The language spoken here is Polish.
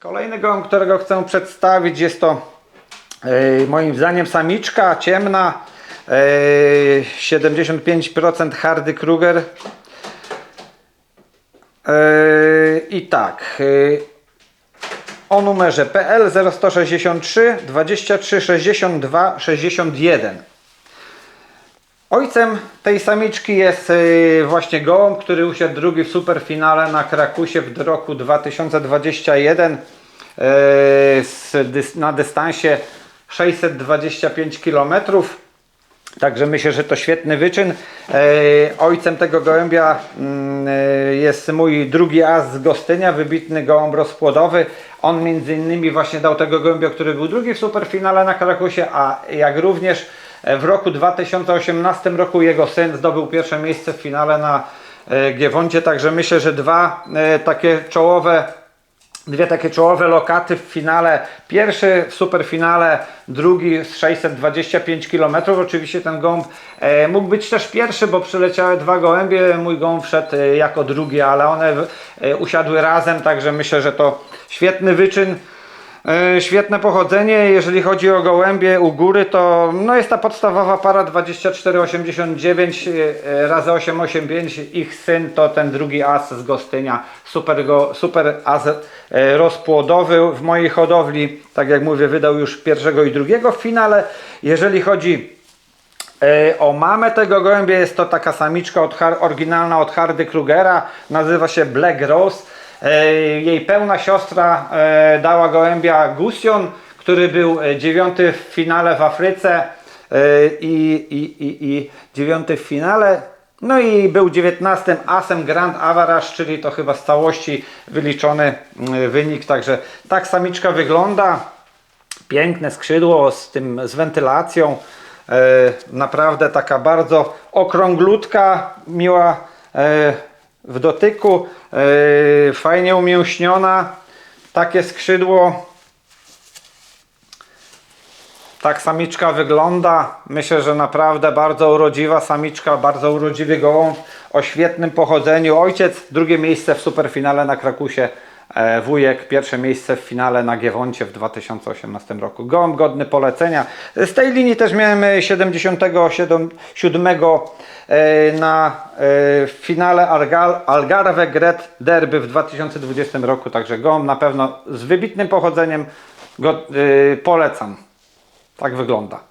Kolejny gołąb, którego chcę przedstawić jest to moim zdaniem samiczka ciemna e, 75% Hardy Kruger. I tak o numerze PL 0163 23 62 61 Ojcem tej samiczki jest y, właśnie gołąb, który usiadł drugi w superfinale na Krakusie w roku 2021 y, na dystansie 625 km. Także myślę, że to świetny wyczyn. E, Ojcem tego gołębia mm, jest mój drugi as z Gostynia, wybitny gołąb rozpłodowy. On między innymi właśnie dał tego gołębia, który był drugi w superfinale na Krakusie, a jak również w roku 2018 roku jego syn zdobył pierwsze miejsce w finale na e, Giewoncie. Także myślę, że dwa e, takie czołowe dwie takie czołowe lokaty w finale. Pierwszy w superfinale, drugi z 625 km. Oczywiście ten gołąb e, mógł być też pierwszy, bo przyleciały dwa gołębie. Mój gołąb wszedł e, jako drugi, ale one e, usiadły razem, także myślę, że to świetny wyczyn. E, Świetne pochodzenie, jeżeli chodzi o gołębie u góry, to no jest ta podstawowa para 2489 e, razy 885. Ich syn to ten drugi as z Gostynia, super, go, super as e, rozpłodowy w mojej hodowli. Tak jak mówię, wydał już pierwszego i drugiego w finale. Jeżeli chodzi E, O mamę tego gołębia jest to taka samiczka od, oryginalna od Hardy Krugera, nazywa się Black Rose. E, Jej pełna siostra e, dała gołębia Gusion, który był e, dziewiąty w finale w Afryce i, i, i, i dziewiąty w finale. No i był 19 asem Grand Average, czyli to chyba z całości wyliczony mm, wynik. Także tak samiczka wygląda piękne skrzydło z tym z wentylacją. Naprawdę taka bardzo okrąglutka, miła w dotyku, e, fajnie umięśniona. Takie skrzydło. Tak samiczka wygląda. Myślę, że naprawdę bardzo urodziwa samiczka, bardzo urodziwy gołąb o świetnym pochodzeniu. Ojciec drugie miejsce w superfinale na Krakusie. E, Wujek pierwsze miejsce w finale na Giewoncie w 2018 roku. Gołąb godny polecenia. Z tej linii też miałem e, 77 e, na e, finale Algar- Algarve Gret Derby w 2020 roku. Także gołąb na pewno z wybitnym pochodzeniem go, polecam. Tak wygląda.